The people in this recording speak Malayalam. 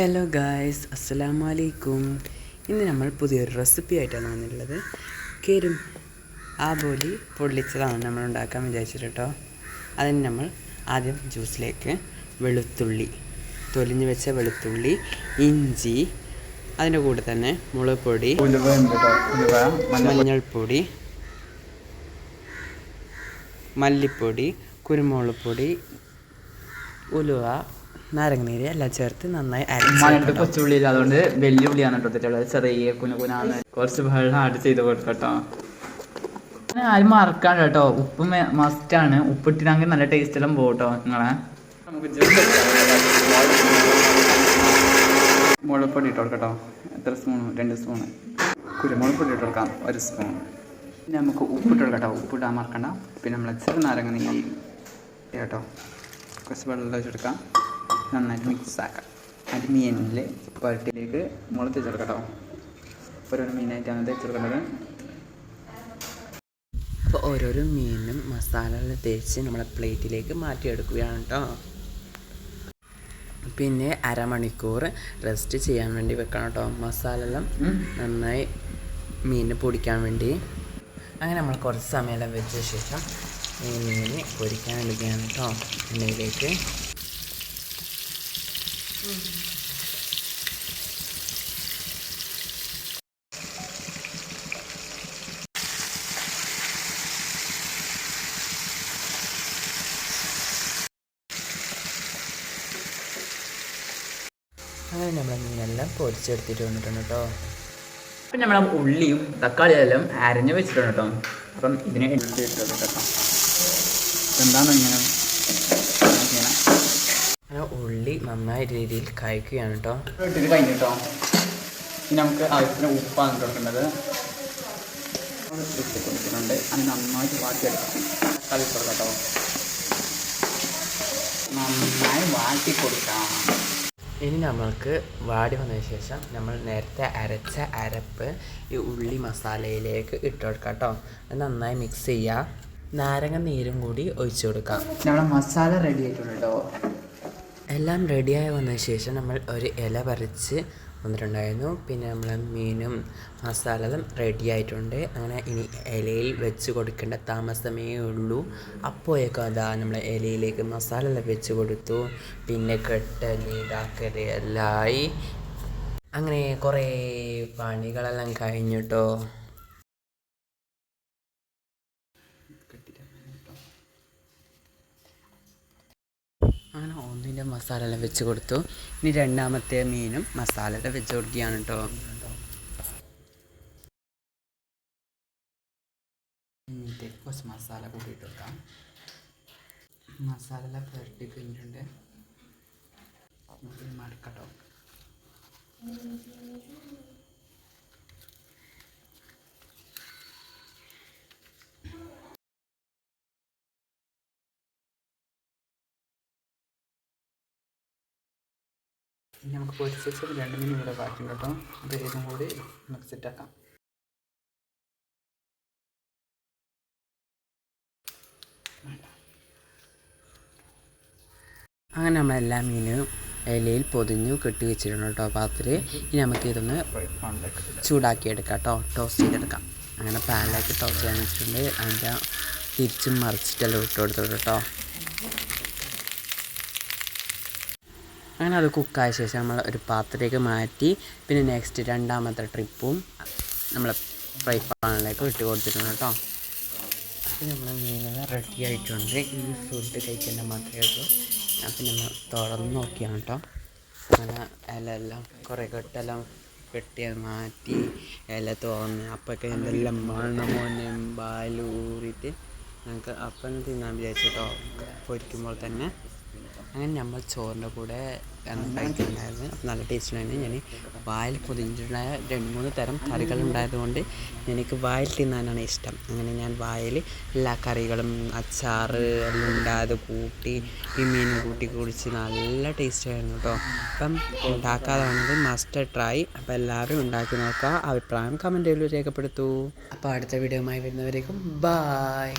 ഹലോ ഗായ്സ് അസ്സലാമു അലൈക്കും ഇന്ന് നമ്മൾ പുതിയൊരു റെസിപ്പി ആയിട്ടാണ് വന്നിട്ടുള്ളത്. കേരും ആബോലി പൊള്ളിച്ചതാണ് നമ്മൾ ഉണ്ടാക്കാൻ വിചാരിച്ചിട്ട് കേട്ടോ. അതിന് നമ്മൾ ആദ്യം ജ്യൂസിലേക്ക് വെളുത്തുള്ളി തൊലിഞ്ഞ് വെച്ച വെളുത്തുള്ളി ഇഞ്ചി അതിന്റെ കൂടെ തന്നെ മുളക് പൊടി മഞ്ഞൾപ്പൊടി മല്ലിപ്പൊടി കുരുമുളക് പൊടി ഉലുവ നാരങ്ങനീര് എല്ലാം ചേർത്ത് നന്നായി അരച്ചിട്ട് അരച്ച് കൊച്ചുള്ളി ഇല്ല അതുകൊണ്ട് വലിയ ഉള്ളിയാണ് കേട്ടോ തെറ്റുള്ളത്. ചെറിയ കുന കുനാന്ന് കുറച്ച് വെള്ളം ആഡ് ചെയ്ത് കൊടുക്കട്ടോ. ആരും മറക്കാൻ കേട്ടോ. ഉപ്പ് മസ്റ്റാണ് ഉപ്പിട്ടിനാങ്കിൽ നല്ല ടേസ്റ്റ് എല്ലാം പോകും കേട്ടോ നിങ്ങളെ. മുളപ്പൊടി ഇട്ട് കൊടുക്കട്ടോ. എത്ര സ്പൂൺ രണ്ട് സ്പൂൺ കുരുമുളക് പൊടി ഇട്ട് കൊടുക്കാം. ഒരു സ്പൂൺ പിന്നെ നമുക്ക് ഉപ്പിട്ട് കൊടുക്കട്ടോ ഉപ്പിടാൻ മറക്കണ്ട. പിന്നെ നമ്മൾ ചെറു നാരങ്ങ നീ കേട്ടോ. കുറച്ച് വെള്ളം ഒഴിച്ചെടുക്കാം നന്നായിട്ട് മിക്സ് ആക്കാം. അത് മീനിൽ പുരട്ടിലേക്ക് മുളക് തേച്ചെടുക്കട്ടോ ഓരോരോ മീനായിട്ടാണ് തേച്ചെടുക്കേണ്ടത് അപ്പോൾ ഓരോരോ മീനും മസാലകൾ തേച്ച് നമ്മളെ പ്ലേറ്റിലേക്ക് മാറ്റിയെടുക്കുകയാണ് കേട്ടോ. പിന്നെ അരമണിക്കൂർ റെസ്റ്റ് ചെയ്യാൻ വേണ്ടി വെക്കണം കേട്ടോ. മസാല എല്ലാം നന്നായി മീനിന് പൊടിക്കാൻ വേണ്ടി. അങ്ങനെ നമ്മൾ കുറച്ച് സമയമെല്ലാം വെച്ച ശേഷം ഈ മീൻ പൊരിക്കാൻ എടുക്കുകയാണ് കേട്ടോ. എണ്ണയിലേക്ക്. അങ്ങനെ നമ്മൾ മീനെല്ലാം പൊരിച്ചെടുത്തിട്ട് വന്നിട്ടുണ്ട് കേട്ടോ. അപ്പം നമ്മൾ ഉള്ളിയും തക്കാളിയും എല്ലാം അരഞ്ഞ് വെച്ചിട്ടുണ്ട് കേട്ടോ. അപ്പം ഇതിനെ ഇട്ടത് കേട്ടോ എന്താണെന്ന് ഇങ്ങനെ അങ്ങനെ ഉള്ളി നന്നായ രീതിയിൽ കഴിക്കുകയാണ് കേട്ടോ ഇട്ടിട്ട് കഴിഞ്ഞു കേട്ടോ ഇനി നമുക്ക് ആവശ്യത്തിന് ഉപ്പാണ് കൊടുക്കേണ്ടത്. ഇട്ട് കൊടുക്കുന്നുണ്ട് അത് നന്നായിട്ട് വാട്ടിയെടുക്കാം തക്കാളി കൊടുക്കാം കേട്ടോ നന്നായി വാട്ടി കൊടുക്കാം ഇനി നമ്മൾക്ക് വാടി വന്നതിന് ശേഷം നമ്മൾ നേരത്തെ അരച്ച അരപ്പ് ഈ ഉള്ളി മസാലയിലേക്ക് ഇട്ട് കൊടുക്കാം കേട്ടോ അത് നന്നായി മിക്സ് ചെയ്യുക നാരങ്ങ നീരും കൂടി ഒഴിച്ചു കൊടുക്കാം. നമ്മുടെ മസാല റെഡി ആയിട്ടുണ്ട് എല്ലാം റെഡിയായി വന്നതിന് ശേഷം നമ്മൾ ഒരു ഇല പറിച്ച് വന്നിട്ടുണ്ടായിരുന്നു. പിന്നെ നമ്മൾ മീനും മസാലയും റെഡി ആയിട്ടുണ്ട്. അങ്ങനെ ഇനി ഇലയിൽ വെച്ച് കൊടുക്കേണ്ട താമസമേ ഉള്ളൂ. അപ്പോഴേക്കും അതാ നമ്മൾ ഇലയിലേക്ക് മസാല വെച്ച് കൊടുത്തു. പിന്നെ കെട്ടൽ ഇതാക്കൽ എല്ലായി അങ്ങനെ കുറേ പണികളെല്ലാം കഴിഞ്ഞിട്ടോ ഒന്നിന്റെ മസാല എല്ലാം വെച്ച് കൊടുത്തു. ഇനി രണ്ടാമത്തെ മീനും മസാലയുടെ വെച്ച് കൊടുക്കുകയാണ് കേട്ടോ എന്നിട്ട് കുറച്ച് മസാല കൂട്ടിയിട്ട് വെക്കാം മസാല എല്ലാം പുരട്ടി കഴിഞ്ഞിട്ടുണ്ട്. മടക്കട്ടോ ഇനി നമുക്ക് പൊരിച്ച് വെച്ച് രണ്ട് മീൻ ഇവിടെ ബാക്കിയുണ്ട് കേട്ടോ അപ്പോൾ ഇതും കൂടി നമുക്ക് സെറ്റാക്കാം അങ്ങനെ നമ്മളെല്ലാ മീനും ഇലയിൽ പൊതിഞ്ഞു കെട്ടി വെച്ചിട്ടുണ്ട് കേട്ടോ പാത്രത്തിൽ ഇനി നമുക്ക് ഇതൊന്ന് ചൂടാക്കി എടുക്കാം കേട്ടോ ടോസ്റ്റ് ചെയ്തെടുക്കാം. അങ്ങനെ പാനിലേക്ക് ടോസ്റ്റ് ചെയ്യാൻ വെച്ചിട്ടുണ്ട്. അതിന്റെ തിരിച്ചും മറിച്ചിട്ടെല്ലാം ഇട്ട് കൊടുത്തു അങ്ങനെ അത് കുക്കായ ശേഷം നമ്മൾ ഒരു പാത്രത്തിലേക്ക് മാറ്റി പിന്നെ നെക്സ്റ്റ് രണ്ടാമത്തെ ട്രിപ്പും നമ്മൾ ഫ്രൈ പാനിലേക്ക് ഇട്ട് കൊടുത്തിട്ടുണ്ട് കേട്ടോ. നമ്മൾ മീനുകൾ റെഡി ആയിട്ടുണ്ട്. ഈ ഫുഡ് കഴിക്കേണ്ട മാത്രമേ ഉള്ളൂ. അപ്പം നമ്മൾ തുറന്ന് നോക്കിയാണ് കേട്ടോ. അങ്ങനെ ഇല എല്ലാം കുറേ കെട്ടെല്ലാം കെട്ടി മാറ്റി ഇല തുറന്ന് അപ്പൊക്കെ എന്തെല്ലാം മണമോനും പാലൂറിയിട്ട് ഞങ്ങൾക്ക് അപ്പം തിന്നാൻ വിചാരിച്ചു കേട്ടോ. പൊരിക്കുമ്പോൾ തന്നെ അങ്ങനെ നമ്മൾ ചോറിന്റെ കൂടെ കഴിച്ചിട്ടുണ്ടായിരുന്നു അപ്പം നല്ല ടേസ്റ്റ് ഉണ്ടായിരുന്നു ഞാൻ വായിൽ പൊതിഞ്ഞിട്ടുണ്ടായ രണ്ട് മൂന്ന് തരം കറികൾ ഉണ്ടായതുകൊണ്ട് എനിക്ക് വായിൽ തിന്നാനാണ് ഇഷ്ടം. അങ്ങനെ ഞാൻ വായിൽ എല്ലാ കറികളും അച്ചാർ എല്ലാം കൂട്ടി ഈ മീൻ കൂട്ടി കുടിച്ച് നല്ല ടേസ്റ്റ് ആയിരുന്നു കേട്ടോ. അപ്പം ഉണ്ടാക്കാതാണെങ്കിൽ മസ്റ്റ് ട്രൈ അപ്പോൾ എല്ലാവരും ഉണ്ടാക്കി നോക്കുക. അഭിപ്രായം കമന്റുകളിൽ രേഖപ്പെടുത്തൂ. അപ്പോൾ അടുത്ത വീഡിയോയുമായി വരുന്നവരേക്കും ബായ്